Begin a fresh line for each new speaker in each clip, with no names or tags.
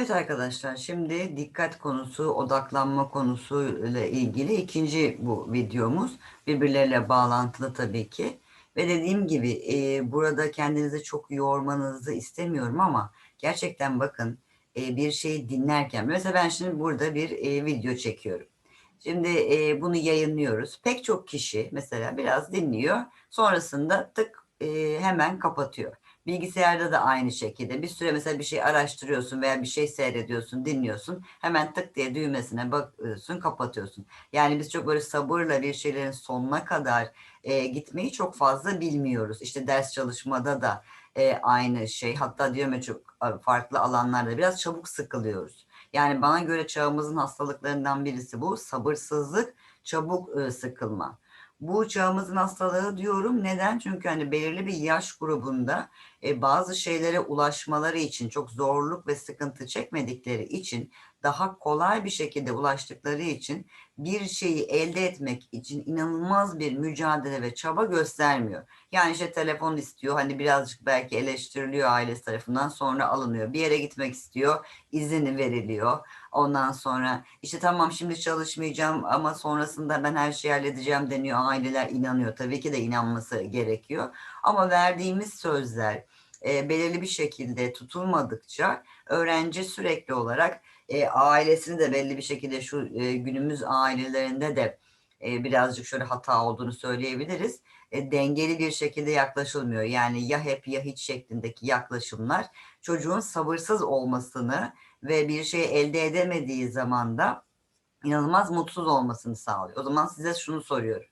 Evet arkadaşlar, şimdi dikkat konusu, odaklanma konusu ile ilgili ikinci bu videomuz. Birbirleriyle bağlantılı tabii ki. Ve dediğim gibi e, burada kendinizi çok yormanızı istemiyorum ama gerçekten bakın e, bir şeyi dinlerken, mesela ben şimdi burada bir e, video çekiyorum. Şimdi e, bunu yayınlıyoruz. Pek çok kişi mesela biraz dinliyor, sonrasında tık e, hemen kapatıyor. Bilgisayarda da aynı şekilde bir süre mesela bir şey araştırıyorsun veya bir şey seyrediyorsun, dinliyorsun. Hemen tık diye düğmesine bakıyorsun, kapatıyorsun. Yani biz çok böyle sabırla bir şeylerin sonuna kadar e, gitmeyi çok fazla bilmiyoruz. İşte ders çalışmada da e, aynı şey. Hatta diyorum ya çok farklı alanlarda biraz çabuk sıkılıyoruz. Yani bana göre çağımızın hastalıklarından birisi bu. Sabırsızlık, çabuk e, sıkılma. Bu çağımızın hastalığı diyorum. Neden? Çünkü hani belirli bir yaş grubunda e, bazı şeylere ulaşmaları için çok zorluk ve sıkıntı çekmedikleri için daha kolay bir şekilde ulaştıkları için bir şeyi elde etmek için inanılmaz bir mücadele ve çaba göstermiyor. Yani işte telefon istiyor hani birazcık belki eleştiriliyor ailesi tarafından sonra alınıyor. Bir yere gitmek istiyor izini veriliyor. Ondan sonra işte tamam şimdi çalışmayacağım ama sonrasında ben her şeyi halledeceğim deniyor. Aileler inanıyor. Tabii ki de inanması gerekiyor. Ama verdiğimiz sözler e, belirli bir şekilde tutulmadıkça öğrenci sürekli olarak e, ailesini de belli bir şekilde şu e, günümüz ailelerinde de e, birazcık şöyle hata olduğunu söyleyebiliriz. E, dengeli bir şekilde yaklaşılmıyor. Yani ya hep ya hiç şeklindeki yaklaşımlar çocuğun sabırsız olmasını ve bir şey elde edemediği zaman da inanılmaz mutsuz olmasını sağlıyor. O zaman size şunu soruyorum.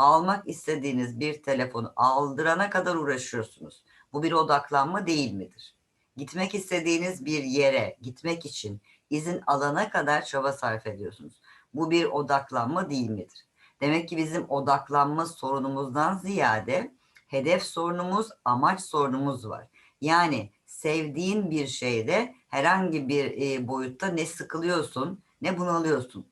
Almak istediğiniz bir telefonu aldırana kadar uğraşıyorsunuz. Bu bir odaklanma değil midir? Gitmek istediğiniz bir yere gitmek için izin alana kadar çaba sarf ediyorsunuz. Bu bir odaklanma değil midir? Demek ki bizim odaklanma sorunumuzdan ziyade hedef sorunumuz, amaç sorunumuz var. Yani sevdiğin bir şeyde herhangi bir e, boyutta ne sıkılıyorsun ne bunalıyorsun.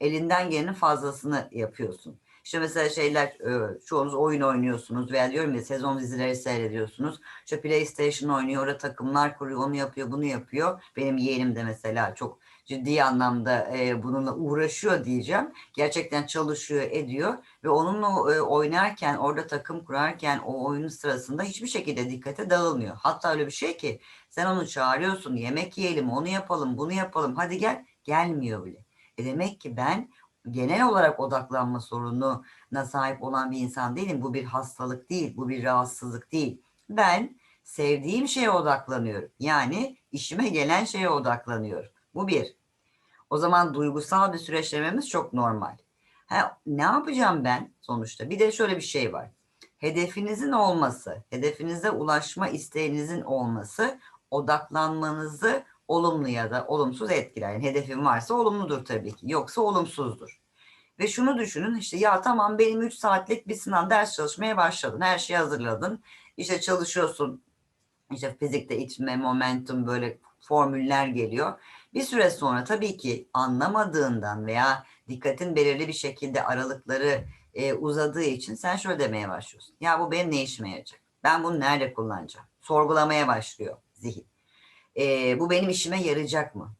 Elinden gelenin fazlasını yapıyorsun. İşte mesela şeyler e, çoğunuz oyun oynuyorsunuz veya diyorum ya sezon dizileri seyrediyorsunuz. İşte PlayStation oynuyor, orada takımlar kuruyor, onu yapıyor, bunu yapıyor. Benim yeğenim de mesela çok ciddi anlamda e, bununla uğraşıyor diyeceğim. Gerçekten çalışıyor, ediyor ve onunla e, oynarken, orada takım kurarken o oyunun sırasında hiçbir şekilde dikkate dağılmıyor. Hatta öyle bir şey ki sen onu çağırıyorsun, yemek yiyelim, onu yapalım, bunu yapalım, hadi gel, gelmiyor bile. E demek ki ben genel olarak odaklanma sorununa sahip olan bir insan değilim. Bu bir hastalık değil, bu bir rahatsızlık değil. Ben sevdiğim şeye odaklanıyorum. Yani işime gelen şeye odaklanıyorum. Bu bir. O zaman duygusal bir süreçlememiz çok normal. Ha, ne yapacağım ben sonuçta? Bir de şöyle bir şey var. Hedefinizin olması, hedefinize ulaşma isteğinizin olması odaklanmanızı olumlu ya da olumsuz etkiler. Yani hedefim varsa olumludur tabii ki. Yoksa olumsuzdur. Ve şunu düşünün işte ya tamam benim 3 saatlik bir sınav ders çalışmaya başladın. Her şeyi hazırladın. İşte çalışıyorsun. İşte fizikte itme, momentum böyle formüller geliyor. Bir süre sonra tabii ki anlamadığından veya dikkatin belirli bir şekilde aralıkları e, uzadığı için sen şöyle demeye başlıyorsun. Ya bu benim ne işime yarayacak? Ben bunu nerede kullanacağım? Sorgulamaya başlıyor zihin. E, bu benim işime yarayacak mı?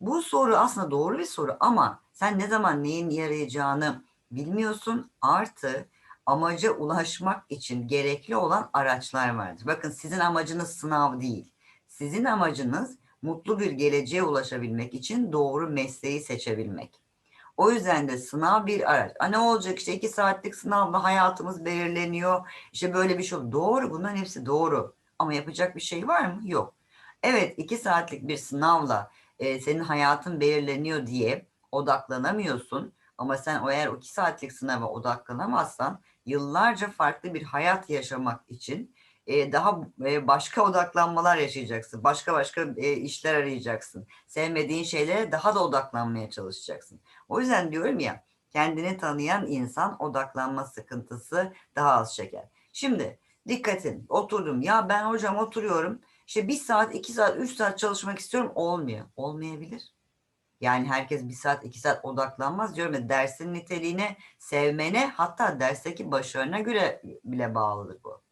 Bu soru aslında doğru bir soru ama sen ne zaman neyin yarayacağını bilmiyorsun. Artı amaca ulaşmak için gerekli olan araçlar vardır. Bakın sizin amacınız sınav değil. Sizin amacınız mutlu bir geleceğe ulaşabilmek için doğru mesleği seçebilmek. O yüzden de sınav bir araç. A ne olacak işte iki saatlik sınavla hayatımız belirleniyor. İşte böyle bir şey. Doğru bunların hepsi doğru. Ama yapacak bir şey var mı? Yok. Evet iki saatlik bir sınavla e, senin hayatın belirleniyor diye odaklanamıyorsun. Ama sen eğer o iki saatlik sınava odaklanamazsan yıllarca farklı bir hayat yaşamak için e, daha e, başka odaklanmalar yaşayacaksın. Başka başka e, işler arayacaksın. Sevmediğin şeylere daha da odaklanmaya çalışacaksın. O yüzden diyorum ya kendini tanıyan insan odaklanma sıkıntısı daha az çeker. Şimdi dikkatin oturdum ya ben hocam oturuyorum işte bir saat, iki saat, üç saat çalışmak istiyorum olmuyor. Olmayabilir. Yani herkes bir saat, iki saat odaklanmaz diyorum ya dersin niteliğine, sevmene hatta dersteki başarına göre bile bağlıdır bu.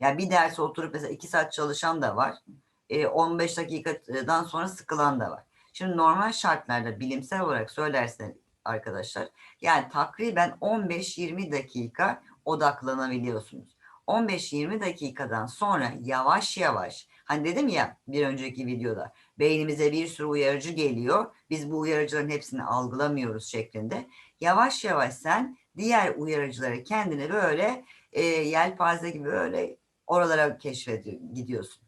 Yani bir derse oturup mesela iki saat çalışan da var. e, 15 dakikadan sonra sıkılan da var. Şimdi normal şartlarda bilimsel olarak söylersen arkadaşlar yani takriben 15-20 dakika odaklanabiliyorsunuz. 15-20 dakikadan sonra yavaş yavaş hani dedim ya bir önceki videoda beynimize bir sürü uyarıcı geliyor. Biz bu uyarıcıların hepsini algılamıyoruz şeklinde. Yavaş yavaş sen diğer uyarıcıları kendini böyle e, yelpaze gibi böyle oralara keşfediyor, gidiyorsun.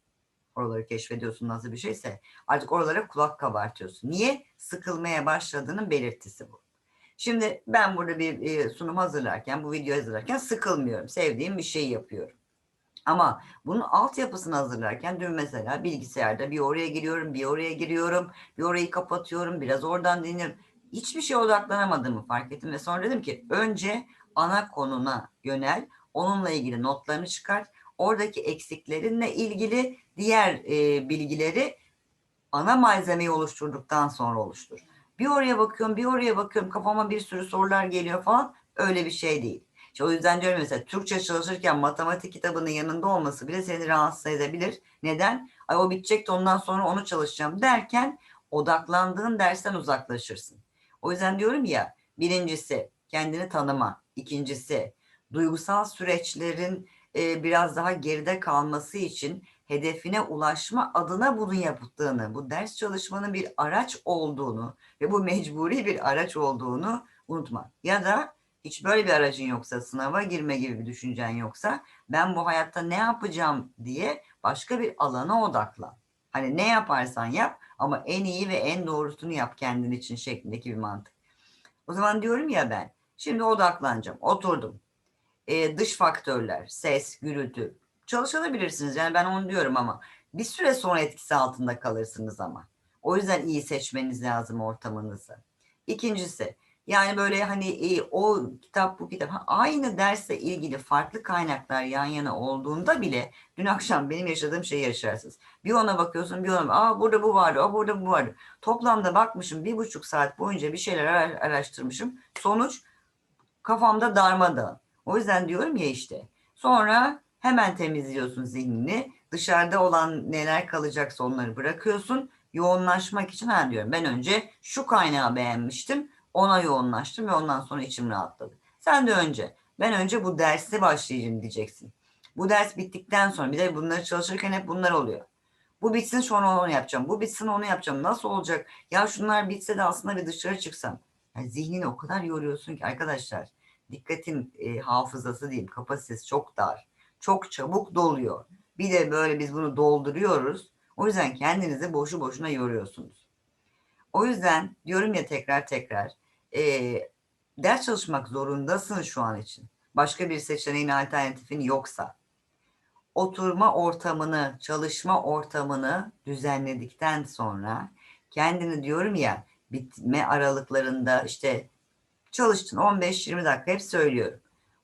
Oraları keşfediyorsun nasıl bir şeyse artık oralara kulak kabartıyorsun. Niye? Sıkılmaya başladığının belirtisi bu. Şimdi ben burada bir e, sunum hazırlarken, bu video hazırlarken sıkılmıyorum. Sevdiğim bir şey yapıyorum. Ama bunun altyapısını hazırlarken dün mesela bilgisayarda bir oraya giriyorum, bir oraya giriyorum, bir orayı kapatıyorum, biraz oradan dinliyorum. Hiçbir şeye odaklanamadığımı fark ettim ve sonra dedim ki önce ana konuna yönel, onunla ilgili notlarını çıkart, oradaki eksiklerinle ilgili diğer e, bilgileri ana malzemeyi oluşturduktan sonra oluştur. Bir oraya bakıyorum, bir oraya bakıyorum, kafama bir sürü sorular geliyor falan. Öyle bir şey değil. İşte o yüzden diyorum mesela Türkçe çalışırken matematik kitabının yanında olması bile seni rahatsız edebilir. Neden? Ay o bitecek de ondan sonra onu çalışacağım derken odaklandığın dersten uzaklaşırsın. O yüzden diyorum ya birincisi kendini tanıma. ikincisi duygusal süreçlerin e, biraz daha geride kalması için hedefine ulaşma adına bunu yaptığını, bu ders çalışmanın bir araç olduğunu ve bu mecburi bir araç olduğunu unutma. Ya da hiç böyle bir aracın yoksa, sınava girme gibi bir düşüncen yoksa ben bu hayatta ne yapacağım diye başka bir alana odaklan. Hani ne yaparsan yap ama en iyi ve en doğrusunu yap kendin için şeklindeki bir mantık. O zaman diyorum ya ben şimdi odaklanacağım. Oturdum. Ee, dış faktörler, ses, gürültü. Çalışabilirsiniz yani ben onu diyorum ama bir süre sonra etkisi altında kalırsınız ama. O yüzden iyi seçmeniz lazım ortamınızı. İkincisi yani böyle hani e, o kitap bu kitap aynı derse ilgili farklı kaynaklar yan yana olduğunda bile dün akşam benim yaşadığım şeyi yaşarsınız. Bir ona bakıyorsun bir ona aa burada bu vardı aa burada bu vardı. Toplamda bakmışım bir buçuk saat boyunca bir şeyler araştırmışım. Sonuç kafamda darmadağın. O yüzden diyorum ya işte sonra hemen temizliyorsun zihnini. Dışarıda olan neler kalacaksa onları bırakıyorsun. Yoğunlaşmak için ha diyorum ben önce şu kaynağı beğenmiştim ona yoğunlaştım ve ondan sonra içim rahatladı. Sen de önce ben önce bu dersi başlayacağım diyeceksin. Bu ders bittikten sonra bir de bunları çalışırken hep bunlar oluyor. Bu bitsin sonra onu yapacağım. Bu bitsin onu yapacağım. Nasıl olacak? Ya şunlar bitse de aslında bir dışarı çıksam. Yani zihnini o kadar yoruyorsun ki arkadaşlar. Dikkatin e, hafızası diyeyim kapasitesi çok dar. Çok çabuk doluyor. Bir de böyle biz bunu dolduruyoruz. O yüzden kendinizi boşu boşuna yoruyorsunuz. O yüzden diyorum ya tekrar tekrar e, ders çalışmak zorundasın şu an için. Başka bir seçeneğin alternatifin yoksa. Oturma ortamını, çalışma ortamını düzenledikten sonra kendini diyorum ya bitme aralıklarında işte çalıştın 15-20 dakika hep söylüyorum.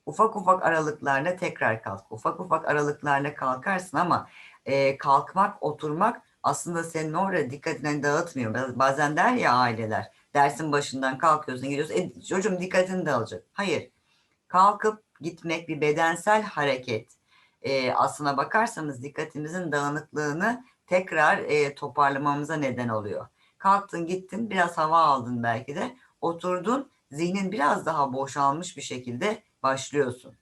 Ufak ufak aralıklarla tekrar kalk. Ufak ufak aralıklarla kalkarsın ama e, kalkmak, oturmak aslında senin orada dikkatini dağıtmıyor. Bazen der ya aileler dersin başından kalkıyorsun gidiyorsun e, çocuğum dikkatini dağılacak. Hayır kalkıp gitmek bir bedensel hareket. E, aslına bakarsanız dikkatimizin dağınıklığını tekrar e, toparlamamıza neden oluyor. Kalktın gittin biraz hava aldın belki de oturdun zihnin biraz daha boşalmış bir şekilde başlıyorsun.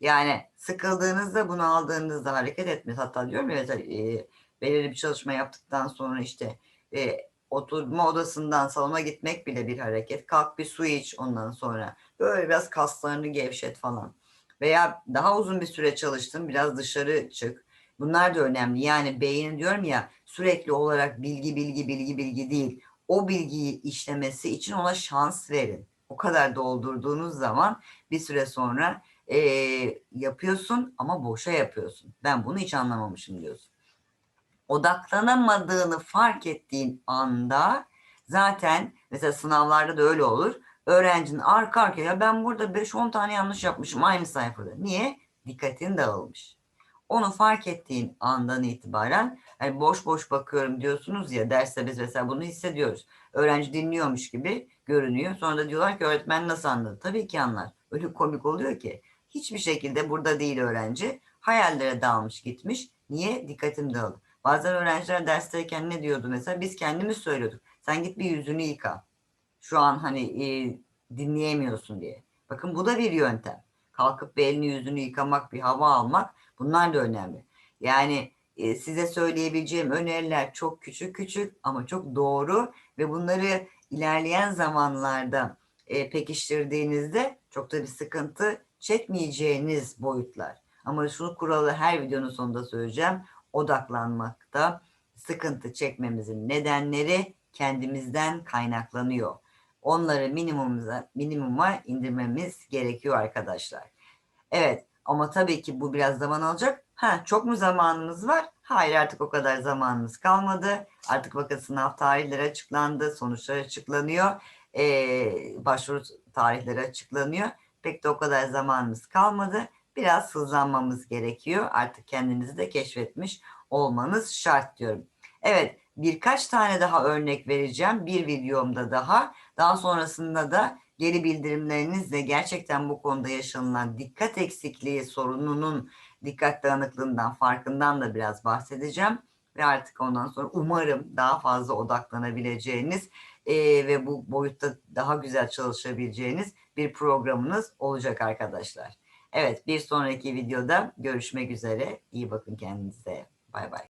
Yani sıkıldığınızda bunu aldığınızda hareket etmez. Hatta diyorum ya e, belirli bir çalışma yaptıktan sonra işte e, oturma odasından salona gitmek bile bir hareket. Kalk bir su iç ondan sonra. Böyle biraz kaslarını gevşet falan. Veya daha uzun bir süre çalıştın biraz dışarı çık. Bunlar da önemli. Yani beynin diyorum ya sürekli olarak bilgi bilgi bilgi bilgi değil. O bilgiyi işlemesi için ona şans verin. O kadar doldurduğunuz zaman bir süre sonra e, yapıyorsun ama boşa yapıyorsun. Ben bunu hiç anlamamışım diyorsun odaklanamadığını fark ettiğin anda zaten mesela sınavlarda da öyle olur. Öğrencinin arka arkaya ben burada 5-10 tane yanlış yapmışım aynı sayfada. Niye? Dikkatin dağılmış. Onu fark ettiğin andan itibaren hani boş boş bakıyorum diyorsunuz ya derste biz mesela bunu hissediyoruz. Öğrenci dinliyormuş gibi görünüyor. Sonra da diyorlar ki öğretmen nasıl anladı? Tabii ki anlar. Öyle komik oluyor ki. Hiçbir şekilde burada değil öğrenci. Hayallere dalmış gitmiş. Niye? Dikkatim dağıldı. Bazen öğrenciler dersteyken ne diyordu mesela? Biz kendimiz söylüyorduk. Sen git bir yüzünü yıka. Şu an hani e, dinleyemiyorsun diye. Bakın bu da bir yöntem. Kalkıp bir elini yüzünü yıkamak, bir hava almak bunlar da önemli. Yani e, size söyleyebileceğim öneriler çok küçük küçük ama çok doğru ve bunları ilerleyen zamanlarda e, pekiştirdiğinizde çok da bir sıkıntı çekmeyeceğiniz boyutlar. Ama şunu kuralı her videonun sonunda söyleyeceğim. Odaklanmakta sıkıntı çekmemizin nedenleri kendimizden kaynaklanıyor. Onları minimuma, minimuma indirmemiz gerekiyor arkadaşlar. Evet ama tabii ki bu biraz zaman alacak. Ha, çok mu zamanımız var? Hayır artık o kadar zamanımız kalmadı. Artık bakın sınav tarihleri açıklandı, sonuçlar açıklanıyor, ee, başvuru tarihleri açıklanıyor. Pek de o kadar zamanımız kalmadı. Biraz hızlanmamız gerekiyor. Artık kendinizi de keşfetmiş olmanız şart diyorum. Evet birkaç tane daha örnek vereceğim bir videomda daha. Daha sonrasında da geri bildirimlerinizle gerçekten bu konuda yaşanılan dikkat eksikliği sorununun dikkat dağınıklığından farkından da biraz bahsedeceğim. Ve artık ondan sonra umarım daha fazla odaklanabileceğiniz e, ve bu boyutta daha güzel çalışabileceğiniz bir programınız olacak arkadaşlar. Evet bir sonraki videoda görüşmek üzere. İyi bakın kendinize. Bay bay.